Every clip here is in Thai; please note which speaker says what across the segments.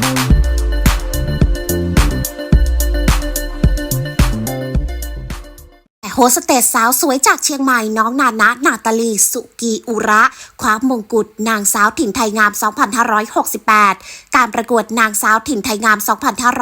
Speaker 1: โสเตสสาวสวยจากเชียงใหม่น้องนานะนาตาลี สุกีอุระคว้ามงกุฎนางสาวถิ่นไทยงาม 2568 การประกวดนางสาวถิ่นไทยงาม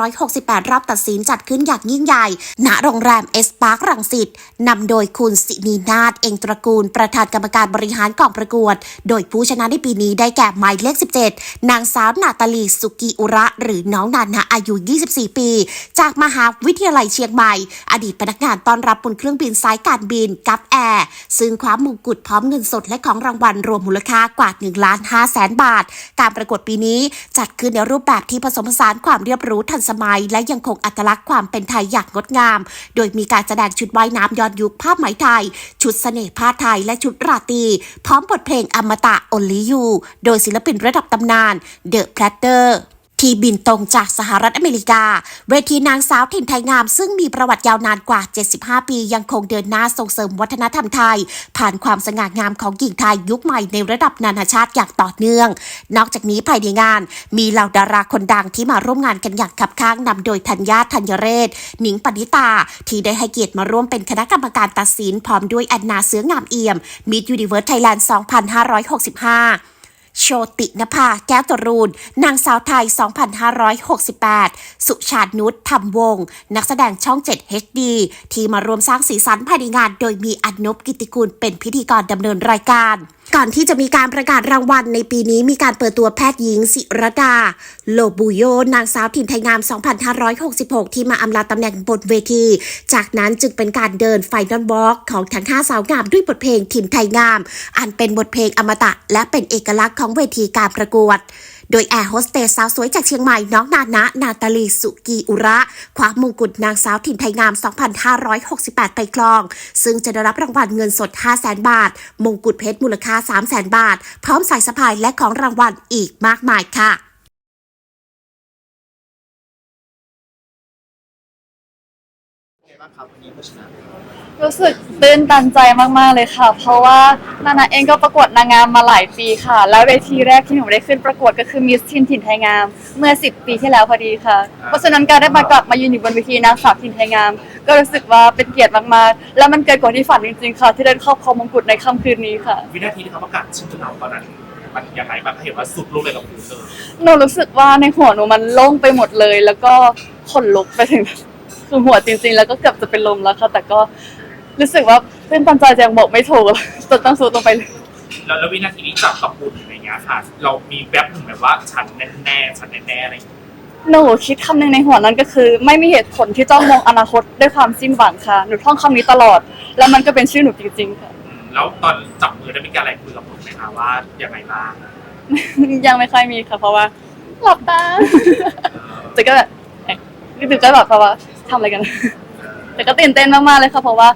Speaker 1: 2568 รอบตัดสินจัดขึ้นอย่างยิ่งใหญ่ ณโรงแรมเอสปาร์ครังสิตนำโดยคุณสินีนาฏเองตระกูล ประธานกรรมการบริหารกองประกวด โดยผู้ชนะในปีนี้ได้แก่หมายเลข 17 นางสาวนาตาลีสุกีอุระหรือน้องนานะอายุ 24 ปี จากมหาวิทยาลัยเชียงใหม่ อดีตพนักงานต้อนรับบนเครื่องบินสายการบินกับแอร์ซึ่งคว้ามงกุฎพร้อมเงินสดและของรางวัลรวมมูลค่ากว่า1ล้าน5แสนบาท การประกวดปีนี้จัดขึ้นในรูปแบบที่ผสมผสานความเรียบหรู้ทันสมัย และยังคงอัตลักษณ์ความเป็นไทยอย่างงดงาม โดยมีการแสดงชุดว่ายน้ำย้อนยุคภาพไหมไทย ชุดเสน่ห์ผ้าไทยและชุดราตรีพร้อมบทเพลงอมตะ Only You โดยศิลปินระดับตำนาน The Platter ที่บินตรงจากสหรัฐอเมริกา เวทีนางสาวถิ่นไทยงาม ซึ่งมีประวัติยาวนานกว่า 75 ปี ยังคงเดินหน้าส่งเสริมวัฒนธรรมไทย ผ่านความสง่างามของหญิงไทยยุคใหม่ในระดับนานาชาติอย่างต่อเนื่อง นอกจากนี้ภายในงาน มีเหล่าดาราคนดังที่มาร่วมงานกันอย่างขับข้างนำโดยธัญญาธัญเรศหนิงปณิตา ที่ได้ให้เกียรติมาร่วมเป็นคณะกรรมการตัดสินพร้อมด้วยแอนนาเสืองามเอี่ยมมิดยูนิเวิร์สไทยแลนด์ 2565 โชตินภาแก้วตรูน นางสาวไทย 2568 สุชาตินุชธรรมวงศ์นักแสดงช่อง 7 HD ที่มารวมสร้างสีสันภายในงาน โดยมีอนุบกิติกูลเป็นพิธีกรดำเนินรายการ ก่อนที่จะมีการประกาศรางวัลในปีนี้มีการเปิดตัวแพทย์หญิงสิรดา โลบูโย นางสาวถิ่นไทยงาม 2566 ที่มาอำลาตำแหน่งบนเวที จากนั้นจึงเป็นการเดินไฟนอลวอล์กของทั้ง5สาวงามด้วยบทเพลงถิ่นไทยงาม อันเป็นบทเพลงอมตะ และเป็นเอกลักษณ์ของเวทีการประกวด โดยแอร์โฮสเตสสาวสวยจากเชียงใหม่น้องนานะ นาตาลีสุกีอุระคว้ามงกุฎนางสาวถิ่นไทยงาม 2568 ไปครอง ซึ่งจะได้รับรางวัลเงินสด 500,000 บาท มงกุฎเพชรมูลค่า 300,000 บาท พร้อมสายสะพายและของรางวัลอีกมากมายค่ะ
Speaker 2: บ้างครับวันนี้ผู้ชนะ
Speaker 3: รู้สึกตื้นตันใจมากๆเลยค่ะ เพราะว่านานาเองก็ประกวดนางงามมาหลายปีค่ะ แล้วเวทีแรกที่หนูได้ขึ้นประกวดก็คือมิสทินถิ่นไทยงาม เมื่อ 10 ปีที่แล้วพอดีค่ะ เพราะฉะนั้นการได้มากลับมายืนอยู่บนเวทีนางสาวถิ่นไทยงาม ก็รู้สึกว่าเป็นเกียรติมากๆ แล้วมันเกินกว่าที่ฝันจริงๆค่ะ ที่ได้ครอบครองมงกุฎในค่ำคืนนี้ค่ะ
Speaker 2: วินาทีที่เขาประกาศชื่อเราตอนนั้นมันยังไงบ้างเห็นว่าสุดลูกเลยกับพื้นเลย
Speaker 3: หนูรู้สึกว่าในหัวหนูมันโล่งไปหมดเลย แล้วก็ขนลุกไปถึง คือหัวจริง ๆ แล้วก็เกือบจะเป็นลมแล้วค่ะ แต่ก็รู้สึกว่าเป็นตันใจจะยังบอกไม่ถูกจนต้องสู้ตรงไปเลย
Speaker 2: แล้วแล้ววินาทีนี้จับกับปุ่นอะไรเงี้ยค่ะ เรามีแวบหนึ่งแบบว่าฉันแน่ๆฉันแน่ๆอะไรอย่างเงี้ย
Speaker 3: หนูคิดคำหนึ่งในหัวนั้นก็คือ ไม่มีเหตุผลที่ต้องมองอนาคตด้วยความสิ้นหวังค่ะ หนูท่องคำนี้ตลอด แล้วมันก็เป็นชื่อหนูจริงๆค่ะ
Speaker 2: อืมแล้วตอนจับมือได้มีการอะไรคุยกับปุ่นไหมคะว่ายังไงบ้าง
Speaker 3: ยังไม่ค่อยมีค่ะ เพราะว่าหลับตา
Speaker 2: เออ
Speaker 3: แต่ก็แบบเอ๊ะก็ตื่นเต้นแบบเพราะว่า ทำอะไรกัน แต่ก็ตื่นเต้นมากๆเลยค่ะ เพราะว่า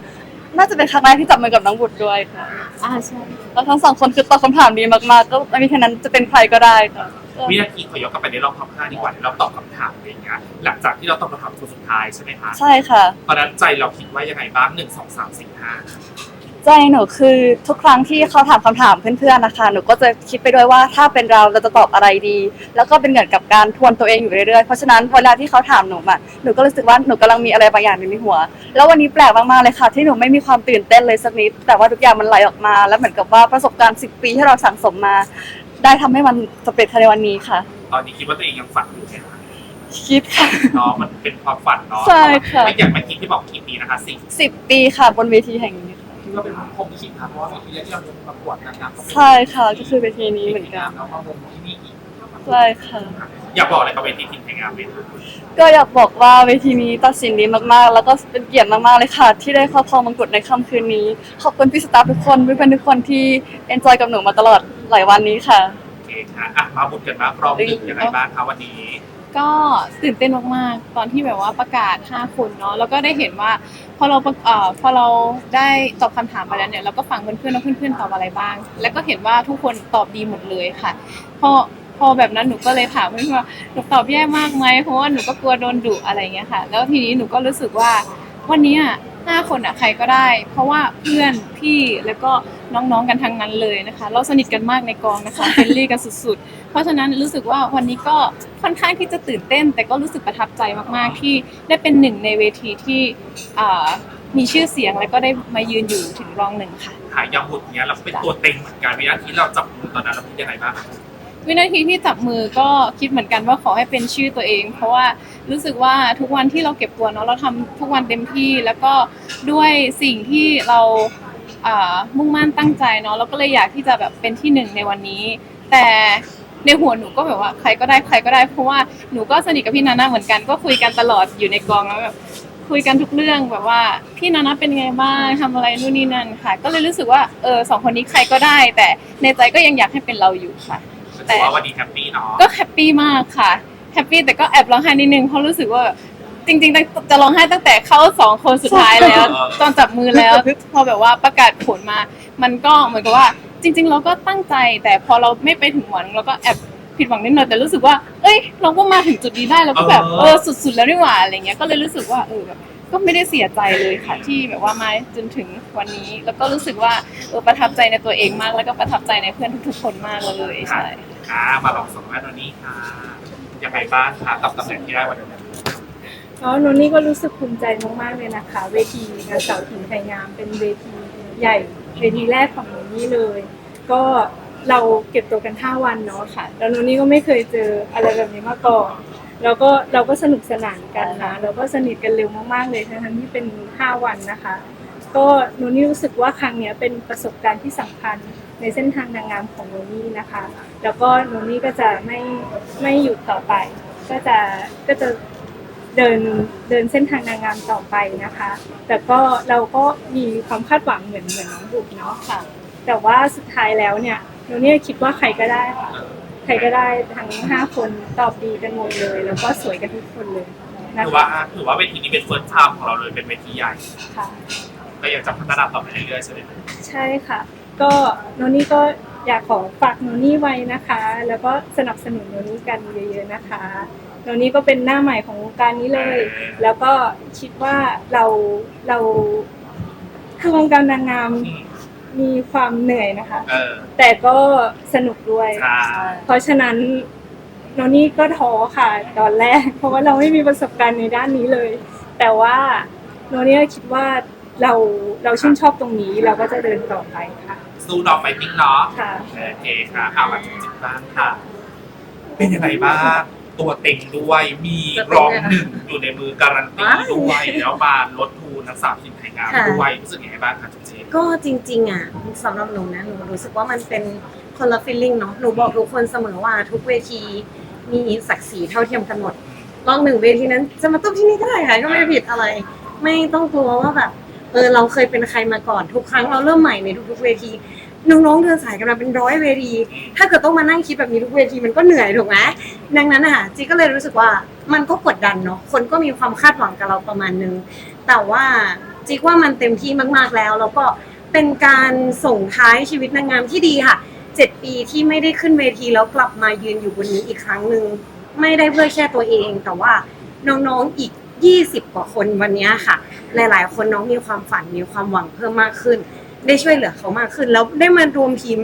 Speaker 3: น่าจะเป็นครั้งแรกที่จับมือกับน้องบุตรด้วยค่ะ
Speaker 4: อ่าใช่
Speaker 3: แล้วทั้งสองคนคือตอบคำถามดีมากๆ ก็ไม่มีแค่นั้นจะเป็นใครก็ได้ค่ะก็
Speaker 2: วินาทีขอย้อนกลับไปในรอบท็อปห้าดีกว่าที่เราตอบคำถามอะไรอย่างเงี้ยหลังจากที่เราตอบคำถามคนสุดท้ายใช่ไหมคะ
Speaker 3: ใช่ค่ะ
Speaker 2: ตอนนั้นใจเราคิดว่ายังไงบ้างหนึ่งสองสามสี่ห้า
Speaker 3: ใจหนูคือทุกครั้งที่เขาถามคำถามเพื่อนๆนะคะ หนูก็จะคิดไปด้วยว่าถ้าเป็นเราเราจะตอบอะไรดี แล้วก็เป็นเหมือนกับการทวนตัวเองอยู่เรื่อยๆ เพราะฉะนั้นเวลาที่เขาถามหนูอะหนูก็รู้สึกว่าหนูกำลังมีอะไรบางอย่างอยู่ในหัว แล้ววันนี้แปลกมากๆเลยค่ะ ที่หนูไม่มีความตื่นเต้นเลยสักนิด แต่ว่าทุกอย่างมันไหลออกมา แล้วเหมือนกับว่าประสบการณ์ 10 ปีที่เราสั่งสมมา ได้ทำให้มันสำเร็จในวันนี้ค่ะ
Speaker 2: ตอนนี้คิดว่าตัวเองยังฝันอยู่ใช่ไหม
Speaker 3: คิดค่ะ
Speaker 2: เนาะมันเป็นความฝันเนาะ
Speaker 3: ใช่ค่ะ
Speaker 2: ไม่อย่างเมื่อกี้ที่บอกกี่ปีนะคะสี่
Speaker 3: 10 ปีค่ะบนเวทีแห่งนี้ ค่ะ
Speaker 2: คิดว่าเป็นคมชิงครับเพราะว่าเวทีแรกที่เราประกวดนางงาม
Speaker 3: ใช่ค่ะก็คือเวทีนี้เหมือนกัน
Speaker 2: แล้วมาวงที่นี่อีก
Speaker 3: ใช่ค่ะ
Speaker 2: อยากบอกอะไรกับเวทีทีมไทยงามไหมคะ
Speaker 3: ก็อยากบอกว่าเวทีนี้ตัดสินดีมากๆ แล้วก็เป็นเกียรติมากๆเลยค่ะ ที่ได้ครอบครองมงกุฎในค่ำคืนนี้ ขอบคุณพี่สตาฟทุกคนเพื่อนๆทุกคนที่เอนจอยกับหนูมาตลอดหลายวันนี้ค่ะ
Speaker 2: โอเคค่ะอะมาบุญกันมารอบหนึ่งยังไงบ้างคะวันนี้
Speaker 4: ก็ตื่นเต้นมากๆ ตอนที่แบบว่าประกาศ 5 คนเนาะ แล้วก็ได้เห็นว่าพอเราเอ่อพอเราได้ตอบคำถามไปแล้วเนี่ย เราก็ฟังเพื่อนๆว่าเพื่อนๆตอบอะไรบ้าง แล้วก็เห็นว่าทุกคนตอบดีหมดเลยค่ะ พอพอแบบนั้นหนูก็เลยถามเพื่อนว่าหนูตอบแย่มากไหมเพราะว่าหนูก็กลัวโดนดุอะไรเงี้ยค่ะ แล้วทีนี้หนูก็รู้สึกว่าวันนี้ห้าคนอะใครก็ได้ เพราะว่าเพื่อนพี่แล้วก็ น้องๆกันทั้งนั้นเลยนะคะ เราสนิทกันมากในกองนะคะเฟรนลี่กันสุดๆ เพราะฉะนั้นรู้สึกว่าวันนี้ก็ค่อนข้างที่จะตื่นเต้น แต่ก็รู้สึกประทับใจมากๆที่ได้เป็นหนึ่งในเวทีที่อ่ามีชื่อเสียงและก็ได้มายืนอยู่ถึงรองหนึ่งค่ะ
Speaker 2: หายาบุตรเนี้ยเราเป็นตัวเต็งเหมือนกันวินาทีเราจับมือตอนนั้นเราคิดยังไงบ้างครับ
Speaker 4: วินาทีที่จับมือก็คิดเหมือนกันว่าขอให้เป็นชื่อตัวเอง เพราะว่ารู้สึกว่าทุกวันที่เราเก็บตัวเนาะเราทำทุกวันเต็มที่ แล้วก็ด้วยสิ่งที่เราอ่า มุ่งมั่นตั้งใจเนาะเราก็เลยอยากที่จะแบบเป็นที่หนึ่งในวันนี้ แต่ในหัวหนูก็แบบว่าใครก็ได้ใครก็ได้เพราะว่าหนูก็สนิทกับพี่นานาเหมือนกันก็คุยกันตลอดอยู่ในกองแล้วแบบคุยกันทุกเรื่องแบบว่าพี่นานาเป็นไงบ้างทำอะไรนู่นนี่นั่นค่ะ ก็เลยรู้สึกว่าเออสองคนนี้ใครก็ได้ แต่ในใจก็ยังอยากให้เป็นเราอยู่ค่ะ
Speaker 2: ถือว่าวันนี้แฮปปี้เนาะ
Speaker 4: ก็แฮปปี้มากค่ะแฮปปี้แต่ก็แอบร้องไห้นิดนึงเพราะรู้สึกว่า จริงๆจะร้องไห้ตั้งแต่เข้าสองคนสุดท้ายแล้ว ตอนจับมือแล้วพอแบบว่าประกาศผลมา มันก็เหมือนกับว่า จริง ๆ เราก็ตั้งใจ แต่พอเราไม่ไปถึงหวังเราก็แอบผิดหวังนิดหน่อยแต่รู้สึกว่า เอ้ย เราก็มาถึงจุดนี้ได้เราก็แบบเออสุด ๆ แล้วนี่หว่าอะไรเงี้ยก็เลยรู้สึกว่าเออแบบก็ไม่ได้เสียใจเลยค่ะที่แบบว่ามาจนถึงวันนี้ แล้วก็รู้สึกว่าเออประทับใจในตัวเองมาก แล้วก็ประทับใจในเพื่อนทุกๆคนมากเลยใช่
Speaker 2: อ่ามาลองสัมภาษณ์ตอนนี้ค่ะยังไงบ้างคะกับตำแหน่งที่ได้วันนี้
Speaker 5: อ๋อหนูนี่ก็รู้สึกภูมิใจมากๆเลยนะคะ เวทีงานสาวถิ่นไทยงามเป็นเวทีใหญ่เวทีแรกของหนูนี่เลย ก็เราเก็บตัวกัน 5 วันเนาะค่ะ แล้วหนูนี่ก็ไม่เคยเจออะไรแบบนี้มาก่อน แล้วก็เราก็สนุกสนานกันนะเราก็สนิทกันเร็วมากๆเลยทั้งที่เป็น 5 วันนะคะ ก็หนูนี่รู้สึกว่าครั้งนี้เป็นประสบการณ์ที่สำคัญในเส้นทางนางงามของหนูนี่นะคะ แล้วก็หนูนี่ก็จะไม่ไม่หยุดต่อไป ก็จะก็จะ เดินเดินเส้นทางนางงามต่อไปนะคะ แต่ก็เราก็มีความคาดหวังเหมือนเหมือนน้องบุกเนาะค่ะ แต่ว่าสุดท้ายแล้วเนี่ยหนูเนี่ยคิดว่าใครก็ได้ค่ะใครก็ได้ทั้งห้าคนตอบดีกันหมดเลย แล้วก็สวยกันทุกคนเลยนะ
Speaker 2: ถือ
Speaker 5: คะ
Speaker 2: ว่าถือว่าเวทีนี้เป็นเฟิร์สไทม์ของเราเลยเป็นเวทีใหญ่
Speaker 5: ค่ะ
Speaker 2: ก็ยังจะพัฒนาต่อไปเรื่อยๆใช่ไหม
Speaker 5: ใช่ค่ะ ก็โนนี่ก็อยากขอฝากโนนี่ไว้นะคะ แล้วก็สนับสนุนโนนี่กันเยอะๆนะคะ โนนี่ก็เป็นหน้าใหม่ของวงการนี้เลย แล้วก็คิดว่าเราเราคือวงการนางงาม
Speaker 2: อืม
Speaker 5: มีความเหนื่อยนะคะ
Speaker 2: เออ
Speaker 5: แต่ก็สนุกด้วย
Speaker 2: ใช่
Speaker 5: เพราะฉะนั้นโนนี่ก็ท้อค่ะตอนแรก เพราะว่าเราไม่มีประสบการณ์ในด้านนี้เลย แต่ว่าโนนี่คิดว่าเราเราชื่นชอบตรงนี้เราก็จะเดินต่อไปค่ะ
Speaker 2: สู้ดอกไฟติ้งเนาะ
Speaker 5: ค่ะ
Speaker 2: โอเคค่ะเอามาถึงจิตบ้างค่ะ เป็นยังไงบ้าง ตัวเต็งด้วย มีรองหนึ่งอยู่ในมือการันตีด้วยแล้วมาลดทูนนักสาวทีมไทยงาม
Speaker 6: ค่ะ
Speaker 2: ด้วยรู้สึกยังไงบ้างคะจุ๊เจน
Speaker 6: ก็จริง ๆ อะสำหรับหนูนะหนูรู้สึกว่ามันเป็นคนละฟีลลิ่งเนาะหนูบอกทุกคนเสมอว่าทุกเวทีมีศักดิ์ศรีเท่าเทียมกันหมดลองหนึ่งเวทีนั้นจะมาต้องที่นี่ก็ได้ค่ะก็ไม่ผิดอะไร ไม่ต้องกลัวว่าแบบเออเราเคยเป็นใครมาก่อนทุกครั้งเราเริ่มใหม่ในทุกๆเวที น้องๆเดินสายกันมาเป็นร้อยเวที ถ้าเกิดต้องมานั่งคิดแบบนี้ทุกเวทีมันก็เหนื่อยถูกไหมดังนั้นอะจีก็เลยรู้สึกว่ามันก็กดดันเนาะ คนก็มีความคาดหวังกับเราประมาณนึง แต่ว่าจิกว่ามันเต็มที่มากๆแล้ว แล้วก็เป็นการส่งท้ายชีวิตนางงามที่ดีค่ะเจ็ดปีที่ไม่ได้ขึ้นเวทีแล้วกลับมายืนอยู่บนนี้อีกครั้งหนึ่งไม่ได้เพื่อแค่ตัวเอง แต่ว่าน้องๆอีก 20 กว่าคนวันนี้ค่ะ หลายๆ คนน้องมีความฝันมีความหวังเพิ่มมากขึ้น ได้ช่วยเหลือเขามากขึ้น แล้วได้มารวมทีม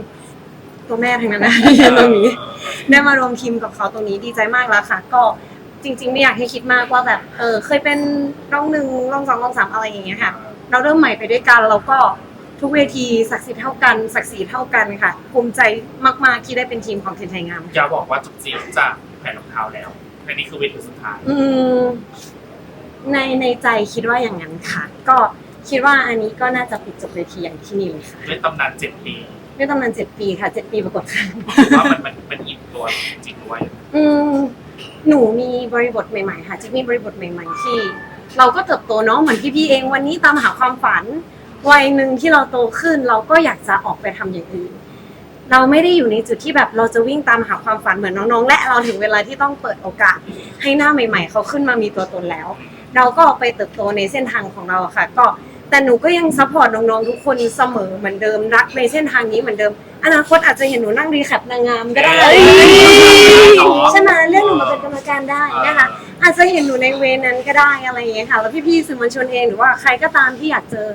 Speaker 6: ตัวแม่ทั้งนั้นนะที่ยืนตรงนี้ ได้มารวมทีมกับเขาตรงนี้ดีใจมากแล้วค่ะ ก็จริง ๆ ไม่อยากให้คิดมากว่าแบบเออเคยเป็นร่องหนึ่งร่องสองร่องสามอะไรอย่างเงี้ยค่ะ เราเริ่มใหม่ไปด้วยกันแล้วก็ทุกเวทีศักดิ์สิทธิ์เท่ากันศักดิ์ศรีเท่ากันค่ะภูมิใจมากๆที่ได้เป็นทีมของทีมไทยงาม
Speaker 2: อย่าบอกว่าจุ๊เจนจะแผ่นรองเท้าแล้วและนี่คือเวทีสุดท้าย
Speaker 6: อืมในในใจคิดว่าอย่างนั้นค่ะ ก็ คิดว่าอันนี้ก็น่าจะปิดจบเวทีอย่างที่นี่เลยค่ะ
Speaker 2: ด้วยตำนานเจ็ดปี
Speaker 6: ด้วยตำนานเจ็ดปีค่ะเจ็ดปีปรากฏครั้ง
Speaker 2: ถือว่ามันมันมันอิ่มตัวจริงด้วย
Speaker 6: อืมหนูมีบริบทใหม่ๆค่ะจิ๊กมีบริบทใหม่ ๆ ที่ เราก็เติบโตเนาะเหมือนพี่ๆเองวันนี้ตามหาความฝันวัยหนึ่งที่เราโตขึ้น เราก็อยากจะออกไปทำอย่างอื่น เราไม่ได้อยู่ในจุดที่แบบเราจะวิ่งตามหาความฝันเหมือนน้องๆ และเราถึงเวลาที่ต้องเปิดโอกาส ให้หน้าใหม่ ๆ เขาขึ้นมามีตัวตนแล้ว เราก็ออกไปเติบโตในเส้นทางของเราอะค่ะ ก็ แต่หนูก็ยังซัพพอร์ตน้องๆทุกคนเสมอเหมือนเดิมรักในเส้นทางนี้เหมือนเดิม อนาคตอาจจะเห็นหนูนั่งรีแคปนางงามก็ได้
Speaker 2: เอ้ย
Speaker 6: ใช่ไหมเรื่องหนูมาเป็นกรรมการได้นะคะ อาจจะเห็นหนูในเวนั้นก็ได้อะไรอย่างเงี้ยค่ะ แล้วพี่ๆสื่อมวลชนเองหรือว่าใครก็ตามที่อยากเจอ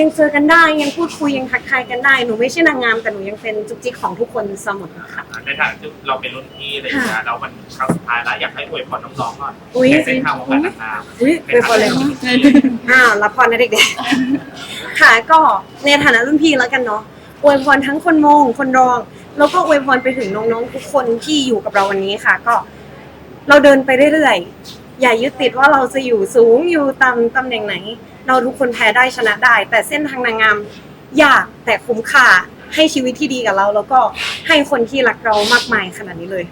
Speaker 6: ยังเจอกันได้ยังพูดคุยยังทักทายกันได้หนูไม่ใช่นางงามแต่หนูยังเป็นจุกจิกของทุกคนเสมอค่ะ
Speaker 2: ในฐานะที่เราเป็นรุ่นพี่อะไรอย่างเงี้ยแล้วมันครั้งสุดท้ายแล้วอยากให้อวยพรน้องๆหน่อย
Speaker 6: อุ๊ย
Speaker 2: ในเส้นทางของการนางงาม
Speaker 6: อุ้ยไปพอเลยเหรออ้าวรับพรนะเด็กๆ ค่ะก็ในฐานะรุ่นพี่แล้วกันเนาะอวยพรทั้งคนมงคนรอง แล้วก็อวยพรไปถึงน้องๆทุกคนที่อยู่กับเราวันนี้ค่ะ ก็ เราเดินไปเรื่อยๆ อย่ายึดติดว่าเราจะอยู่สูงอยู่ต่ำตำแหน่งไหน เราทุกคนแพ้ได้ชนะได้ แต่เส้นทางนางงามยากแต่คุ้มค่าให้ชีวิตที่ดีกับเรา แล้วก็ให้คนที่รักเรามากมายขนาดนี้เลย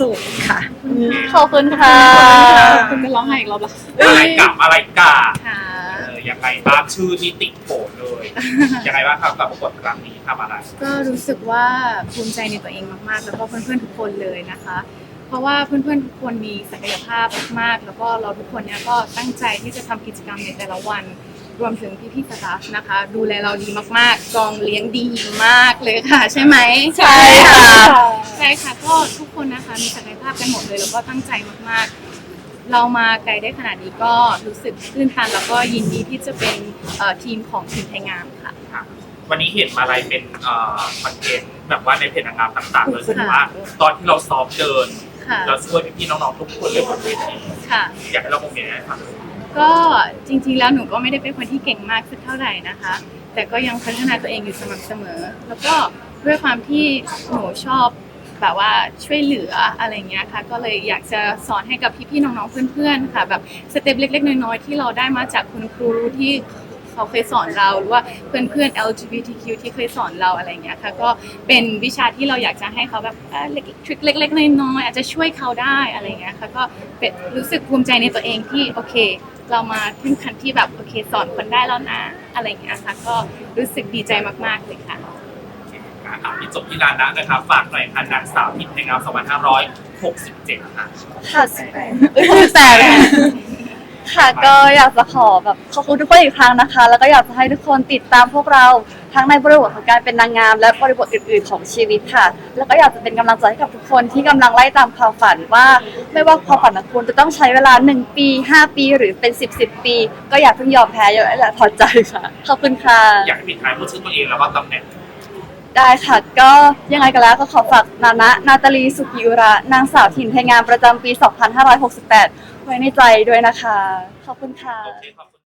Speaker 6: สู้ๆค่ะ
Speaker 3: ขอบคุณค่ะ
Speaker 4: คุณจะร้องไห้อีกรอบละ
Speaker 2: อะไรกับอะไรกา
Speaker 4: ค่ะ
Speaker 2: เออยังไงบ้างชื่อที่ติดโผเลยยังไงบ้างครับกับประกวดครั้งนี้ทำอะไร
Speaker 4: ก็รู้สึกว่าภูมิใจในตัวเองมากๆ แล้วก็เพื่อนๆทุกคนเลยนะคะเพ ราะว่าเพื่อนๆทุกคนมีศักยภาพมากๆ แล้วก็เราทุกคนเนี่ยก็ตั้งใจที่จะทำกิจกรรมในแต่ละวัน รวมถึงพี่ๆสตาฟนะคะ ดูแลเราดีมากๆกองเลี้ยงดีมากเลยค่ะ ใช่ไหม
Speaker 3: ใช่ค่ะ
Speaker 4: ใช่ค่ะก็ทุกคนนะคะมีศักยภาพกันหมดเลยแล้วก็ตั้งใจมากๆเรามาไกลได้ขนาดนี้ก็รู้สึกตื้นตันแล้วก็ยินดีที่จะเป็นเอ่อทีมของทีมไทยงามค่ะ
Speaker 2: ครับวันนี้เห็นมาอะไรเป็นเอ่อคอนเทนต์แบบว่าในเพจนางงามต่างๆเลยคือว่าตอนที่เราซ้อมเดิน
Speaker 4: ค่ะ
Speaker 2: เราช่วยพี่ๆน้องๆทุกคนเลยบนเวที
Speaker 4: ค่ะ
Speaker 2: อยากให้เราโมเมนต์ให้ฟัง
Speaker 4: ก็จริงๆแล้วหนูก็ไม่ได้เป็นคนที่เก่งมากสักเท่าไหร่นะคะ แต่ก็ยังพัฒนาตัวเองอยู่สม่ำเสมอ แล้วก็ด้วยความที่หนูชอบแบบว่าช่วยเหลืออะไรเงี้ยค่ะ ก็เลยอยากจะสอนให้กับพี่ๆน้องๆเพื่อนๆค่ะ แบบสเต็ปเล็กๆน้อยๆที่เราได้มาจากคุณครูที่เขาเคยสอนเราหรือว่าเพื่อนๆ LGBTQ ที่เคยสอนเราอะไรเงี้ยค่ะก็เป็นวิชาที่เราอยากจะให้เขาแบบเอ่อเล็กทริคเล็กๆน้อยๆอาจจะช่วยเขาได้อะไรเงี้ยค่ะก็เป็นรู้สึกภูมิใจในตัวเองที่โอเค เรามาถึงขั้นที่แบบโอเคสอนคนได้แล้วนะอะไรอย่างเงี้ยค่ะก็รู้สึกดีใจมากๆเลยค่ะ
Speaker 2: อะพี่จบที่ร้านนะนะครับฝากหน่อยค่ะนางสาวพิมพ์ในงาม2567ค่ะ
Speaker 3: ค่ะแต่ ค่ะก็อยากจะขอแบบขอบคุณทุกคนอีกครั้งนะคะ แล้วก็อยากจะให้ทุกคนติดตามพวกเราทั้งในบริบทของการเป็นนางงาม และบริบทอื่น ๆ ของชีวิตค่ะ แล้วก็อยากจะเป็นกำลังใจให้กับทุกคนที่กำลังไล่ตามความฝันว่า ไม่ว่าความฝันของคุณจะต้องใช้เวลา 1 ปี 5 ปีหรือเป็น 10 10ปี ก็อย่าเพิ่งยอมแพ้อย่าอย่าถอดใจค่ะขอบคุณค่ะ
Speaker 2: อยากให้ปิดท้ายพูดชื่อตัวเองแล้วก็ตำแหน่ง
Speaker 3: ได้ค่ะ ก็ยังไงก็แล้วก็ขอฝากนานะ นาตาลี สุกิอุระ นางสาวถิ่นไทยงามประจำปี 2568 ไว้ในใจด้วยนะคะ ขอบคุณค่ะ
Speaker 2: โอเคขอบคุณ